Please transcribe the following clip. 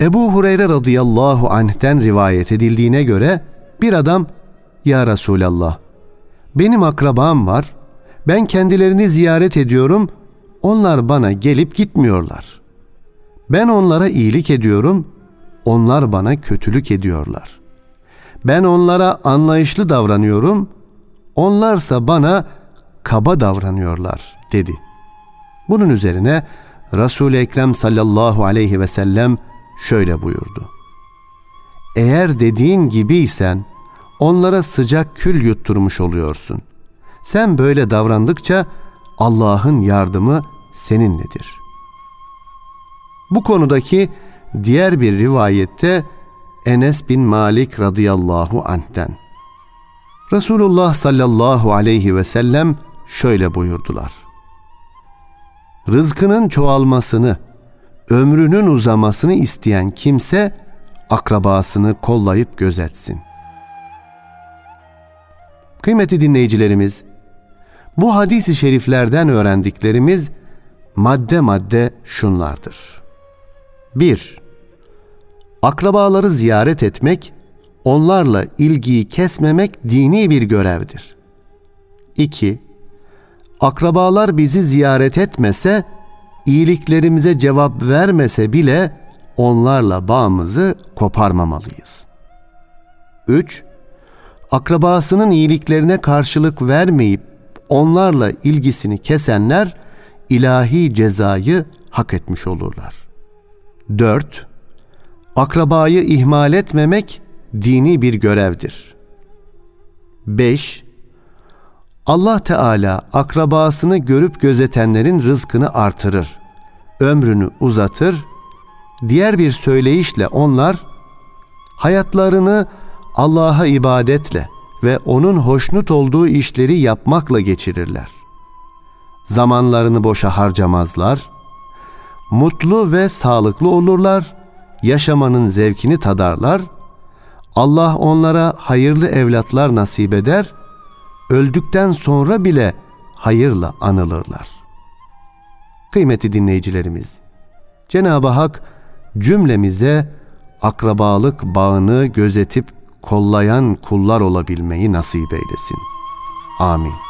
Ebu Hureyre radıyallahu anh'ten rivayet edildiğine göre bir adam Ya Resulallah benim akrabam var ben kendilerini ziyaret ediyorum onlar bana gelip gitmiyorlar. Ben onlara iyilik ediyorum onlar bana kötülük ediyorlar. Ben onlara anlayışlı davranıyorum onlarsa bana kaba davranıyorlar dedi. Bunun üzerine Resul-i Ekrem sallallahu aleyhi ve sellem şöyle buyurdu. Eğer dediğin gibiysen onlara sıcak kül yutturmuş oluyorsun. Sen böyle davrandıkça Allah'ın yardımı seninledir. Bu konudaki diğer bir rivayette Enes bin Malik radıyallahu anh'ten. Resulullah sallallahu aleyhi ve sellem şöyle buyurdular. Rızkının çoğalmasını, ömrünün uzamasını isteyen kimse akrabasını kollayıp gözetsin. Kıymetli dinleyicilerimiz, bu hadisi şeriflerden öğrendiklerimiz madde madde şunlardır. 1. Akrabaları ziyaret etmek, onlarla ilgiyi kesmemek dini bir görevdir. 2. Akrabalar bizi ziyaret etmese, iyiliklerimize cevap vermese bile onlarla bağımızı koparmamalıyız. 3. Akrabasının iyiliklerine karşılık vermeyip onlarla ilgisini kesenler ilahi cezayı hak etmiş olurlar. 4. Akrabayı ihmal etmemek dini bir görevdir. 5. Allah Teala akrabasını görüp gözetenlerin rızkını artırır, ömrünü uzatır. Diğer bir söyleyişle onlar hayatlarını Allah'a ibadetle ve onun hoşnut olduğu işleri yapmakla geçirirler. Zamanlarını boşa harcamazlar. Mutlu ve sağlıklı olurlar. Yaşamanın zevkini tadarlar. Allah onlara hayırlı evlatlar nasip eder. Öldükten sonra bile hayırla anılırlar. Kıymetli dinleyicilerimiz, Cenab-ı Hak cümlemize akrabalık bağını gözetip kollayan kullar olabilmeyi nasip eylesin. Amin.